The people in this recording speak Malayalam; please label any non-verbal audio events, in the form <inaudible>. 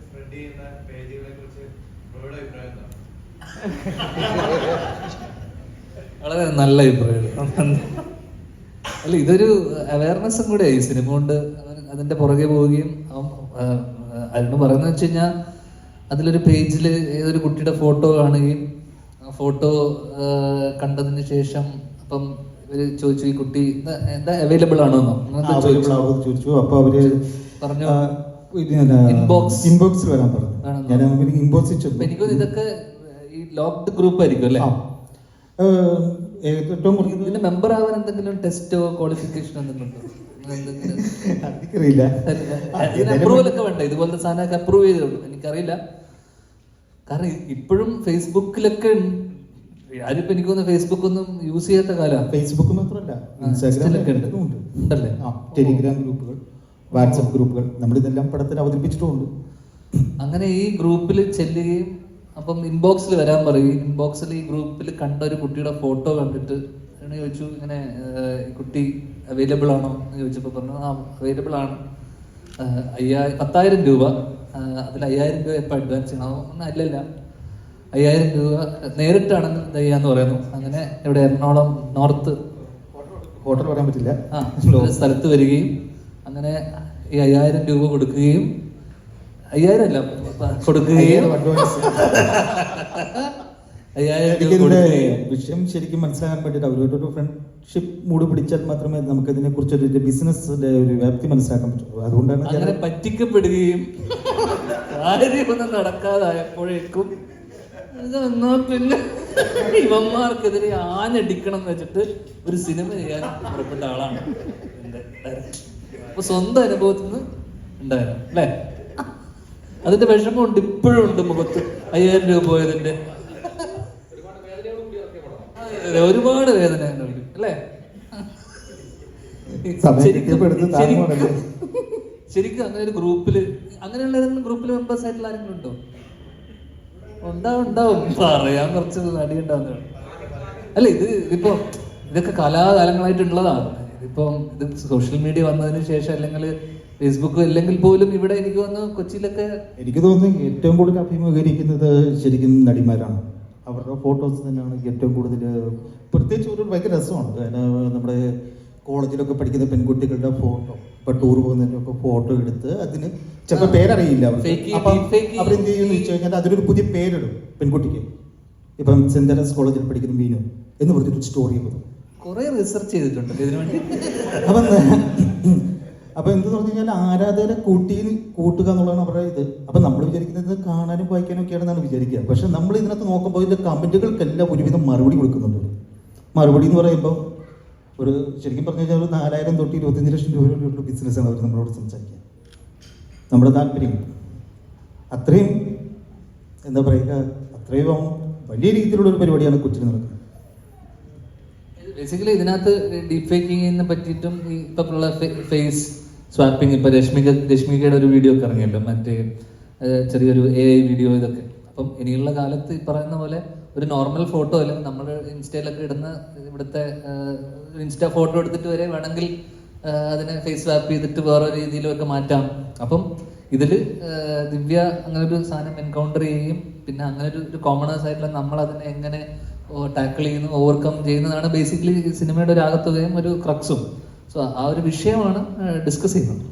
സ്പ്രെഡ് ചെയ്യുന്ന പേജുകളെ കുറിച്ച് ബ്രോയുടെ അഭിപ്രായം എന്താണ് വളരെ നല്ല അഭിപ്രായം അല്ല ഇതൊരു അവയർനെസ്സും കൂടെ ഈ സിനിമ കൊണ്ട് അതിന്റെ പുറകെ പോവുകയും അവൻ അതിന് പറയുന്നത് വെച്ച് കഴിഞ്ഞാൽ അതിലൊരു പേജിൽ ഏതൊരു കുട്ടിയുടെ ഫോട്ടോ കാണുകയും ആ ഫോട്ടോ കണ്ടതിന് ശേഷം അപ്പം ഇവർ ചോദിച്ചു ഈ കുട്ടി എന്താ- അവൈലബിൾ ആണോ എന്നോ? ചോദിച്ചു. അപ്പൊ അവർ പറഞ്ഞു. Inbox. ഇൻബോക്സിൽ വരാൻ പറഞ്ഞു. ഞാൻ ഇൻബോക്സിൽ ചെന്നു ഇതൊക്കെ ഈ ലോക്ക്ഡ് ഗ്രൂപ്പ് ആയിരിക്കും അല്ലേ? ഏറ്റവും ഇതിന്റെ മെമ്പർ ആവാൻ എന്തെങ്കിലും ടെസ്റ്റോ ക്വാളിഫിക്കേഷനോ എന്തെങ്കിലും എനിക്കറിയില്ല. അപ്രൂവൽ ഒക്കെ വേണ്ട? ഇതുപോലത്തെ സാധനമൊക്കെ അപ്രൂവ് ചെയ്തോളൂ എനിക്കറിയില്ല. കാരണം ഇപ്പോഴും ഫേസ്ബുക്കിലൊക്കെ. ആരിപ്പോ എനിക്ക് തോന്നുന്നു ഫേസ്ബുക്ക് ഒന്നും യൂസ് ചെയ്യാത്ത കാലമാണ്. ഫേസ്ബുക്ക് മാത്രമല്ല ഇൻസ്റ്റാഗ്രാമിലൊക്കെ ഉണ്ട്. ഉണ്ട്. ഉണ്ടല്ലേ? ടെലിഗ്രാം ഗ്രൂപ്പുകൾ വാട്സപ്പ് ഗ്രൂപ്പുകൾ. നമ്മൾ ഇതെല്ലാം പടത്തിൽ അവതരിപ്പിച്ചിട്ടുമുണ്ട്. അങ്ങനെ ഈ ഗ്രൂപ്പിൽ ചെല്ലുകയും അപ്പം ഇൻബോക്സിൽ വരാൻ പറയും ഇൻബോക്സിൽ ഈ ഗ്രൂപ്പിൽ കണ്ട ഒരു കുട്ടിയുടെ ഫോട്ടോ കണ്ടിട്ട് എന്ന് ചോദിച്ചു ഇങ്ങനെ കുട്ടി അവൈലബിൾ ആണോ? എന്ന് ചോദിച്ചപ്പോൾ പറഞ്ഞു ആ അവൈലബിൾ ആണ്. അയ്യായിരം പത്തായിരം രൂപ. അതിൽ അയ്യായിരം രൂപ എപ്പോൾ അഡ്വാൻസ് ചെയ്യണോ? ഒന്നും അല്ലല്ല. അയ്യായിരം രൂപ നേരിട്ടാണെന്ന് ചെയ്യാന്ന് പറയുന്നു. അങ്ങനെ ഇവിടെ എറണാകുളം നോർത്ത് ഹോട്ടൽ പറയാൻ പറ്റില്ല. ആ സ്ഥലത്ത് വരികയും അങ്ങനെ ഈ അയ്യായിരം രൂപ കൊടുക്കുകയും അയ്യായിരം അല്ല കൊടുക്കുകയും അയ്യായിരം advance. <laughs> അയ്യായിരം രൂപ കൊടുക്കുകയും. വിഷയം ശരിക്കും മനസ്സിലാക്കാൻ വേണ്ടിയിട്ട് അവരോടൊരു ഫ്രണ്ട്ഷിപ്പ് മൂഡ് പിടിച്ചാൽ മാത്രമേ നമുക്ക് ഇതിനെ കുറിച്ച് ഒരു ബിസിനസ്സിന്റെ ഒരു വ്യാപ്തി മനസ്സിലാക്കാൻ പറ്റുള്ളൂ അതുകൊണ്ടാണ് അങ്ങനെ പറ്റിക്കപ്പെടുകയും കാര്യമൊന്നും നടക്കാതായപ്പോഴേക്കും എന്നാ പിന്നെ ഇവന്മാർക്കെതിരെ ആഞ്ഞടിക്കണം എന്ന് വെച്ചിട്ട് ഒരു സിനിമ ചെയ്യാൻ പുറപ്പെട്ട ആളാണ് എന്റെ ഡയറക്ടർ അപ്പൊ സ്വന്തം അനുഭവത്തിൽ നിന്ന് ഉണ്ടായിരുന്നു അല്ലേ? അതിന്റെ വിഷമമുണ്ട് ഇപ്പോഴും ഉണ്ട് മുഖത്ത്. അയ്യായിരം രൂപ പോയതിന്റെ. ഒരുപാട് വേദന അല്ലേ? ശരിക്കും-? അങ്ങനെ ഒരു ഗ്രൂപ്പിൽ അങ്ങനെയുള്ള ഏതെങ്കിലും ഗ്രൂപ്പിൽ മെമ്പേഴ്സ് ആയിട്ടുള്ള ആരെങ്കിലും ഉണ്ടോ? ഉണ്ടാവും ഉണ്ടാവും. പറയാൻ കുറച്ച് അടിയുണ്ടാവുന്ന ഉണ്ടാവുന്നതാണ് അല്ല ഇത് ഇതിപ്പോ ഇതൊക്കെ കലാകാലങ്ങളായിട്ടുള്ളതാണ്. ഇതിപ്പം ഇത് സോഷ്യൽ മീഡിയ വന്നതിന് ശേഷം അല്ലെങ്കിൽ ഫേസ്ബുക്ക് അല്ലെങ്കിൽ പോലും ഇവിടെ എനിക്ക് തോന്നുന്നു കൊച്ചിയിലൊക്കെ എനിക്ക് തോന്നുന്നു ഏറ്റവും കൂടുതൽ അഭിമുഖീകരിക്കുന്നത് ശരിക്കും നടിമാരാണ് അവരുടെ ഫോട്ടോസ് തന്നെയാണ് ഏറ്റവും കൂടുതൽ പ്രത്യേകിച്ച് ഒരു ഭയങ്കര രസമാണ് നമ്മുടെ കോളേജിലൊക്കെ പഠിക്കുന്ന പെൺകുട്ടികളുടെ ഫോട്ടോ ഇപ്പൊ ടൂർ പോകുന്നതിനൊക്കെ ഫോട്ടോ എടുത്ത് അതിന് ചിലപ്പോൾ പേരറിയില്ല അവർക്ക്. അപ്പം. അവരെന്ത് ചെയ്യുമെന്ന് വെച്ച് കഴിഞ്ഞാൽ അതിനൊരു പുതിയ പേരിടും പെൺകുട്ടിക്ക് ഇപ്പം സെന്റ് തെരേസ് കോളേജിൽ പഠിക്കുന്ന മീനു എന്ന് പറഞ്ഞിട്ട് സ്റ്റോറി കൊടുക്കും കുറെ റിസർച്ച് ചെയ്തിട്ടുണ്ട്. ഇതിനു വേണ്ടി. അപ്പൊ അപ്പൊ എന്ത് പറഞ്ഞു കഴിഞ്ഞാൽ ആരാധകരെ കൂട്ടി കൂട്ടുക എന്നുള്ളതാണ് അവരുടെ ഇത്. അപ്പൊ നമ്മൾ വിചാരിക്കുന്നത് കാണാനും വായിക്കാനും ഒക്കെയാണെന്നാണ് വിചാരിക്കുക. പക്ഷെ നമ്മൾ ഇതിനകത്ത് നോക്കുമ്പോൾ ഇതിന്റെ കമന്റുകൾക്കെല്ലാം ഒരുവിധം മറുപടി കൊടുക്കുന്നുണ്ട്. മറുപടി എന്ന് പറയുമ്പോൾ ഒരു ശരിക്കും പറഞ്ഞു കഴിഞ്ഞാൽ ഒരു നാലായിരം തൊട്ട് ഇരുപത്തഞ്ച് ലക്ഷം രൂപയുടെ ബിസിനസ്സാണ് അവർ നമ്മളോട് സംസാരിക്കുക. നമ്മുടെ താല്പര്യം. അത്രയും എന്താ പറയുക അത്രയും വലിയ രീതിയിലുള്ള ഒരു പരിപാടിയാണ് കൊച്ചിയിൽ നടക്കുന്നത്. ബേസിക്കലി ഇതിനകത്ത് ഡീപ് ഫേക്കിങ്ങിനെ പറ്റിയിട്ടും ഈ ഇപ്പൊ ഫേസ് സ്വാപ്പിംഗ് ഇപ്പൊ രശ്മിക രശ്മികയുടെ ഒരു വീഡിയോ ഒക്കെ ഇറങ്ങിയല്ലോ മറ്റേ ചെറിയൊരു എ ഐ വീഡിയോ ഇതൊക്കെ. അപ്പം ഇനിയുള്ള കാലത്ത് ഈ പറയുന്ന പോലെ ഒരു നോർമൽ ഫോട്ടോ അല്ല നമ്മൾ ഇൻസ്റ്റയിലൊക്കെ ഇടുന്ന ഇവിടുത്തെ ഇൻസ്റ്റ ഫോട്ടോ എടുത്തിട്ട് വരെ വേണമെങ്കിൽ അതിനെ ഫേസ് സ്വാപ്പ് ചെയ്തിട്ട് വേറെ രീതിയിലൊക്കെ മാറ്റാം. അപ്പം ഇതിൽ ദിവ്യ അങ്ങനെ ഒരു സാധനം എൻകൗണ്ടർ ചെയ്യുകയും പിന്നെ അങ്ങനെ ഒരു കോമണേഴ്സ് ആയിട്ടുള്ള നമ്മൾ അതിനെ എങ്ങനെ ടാക്കിൾ ചെയ്യുന്നു ഓവർകം ചെയ്യുന്നതാണ് ബേസിക്കലി സിനിമയുടെ ഒരു ആകത്തുകയും ഒരു ക്രക്സും സോ ആ ഒരു വിഷയമാണ് ഡിസ്കസ് ചെയ്യുന്നത്.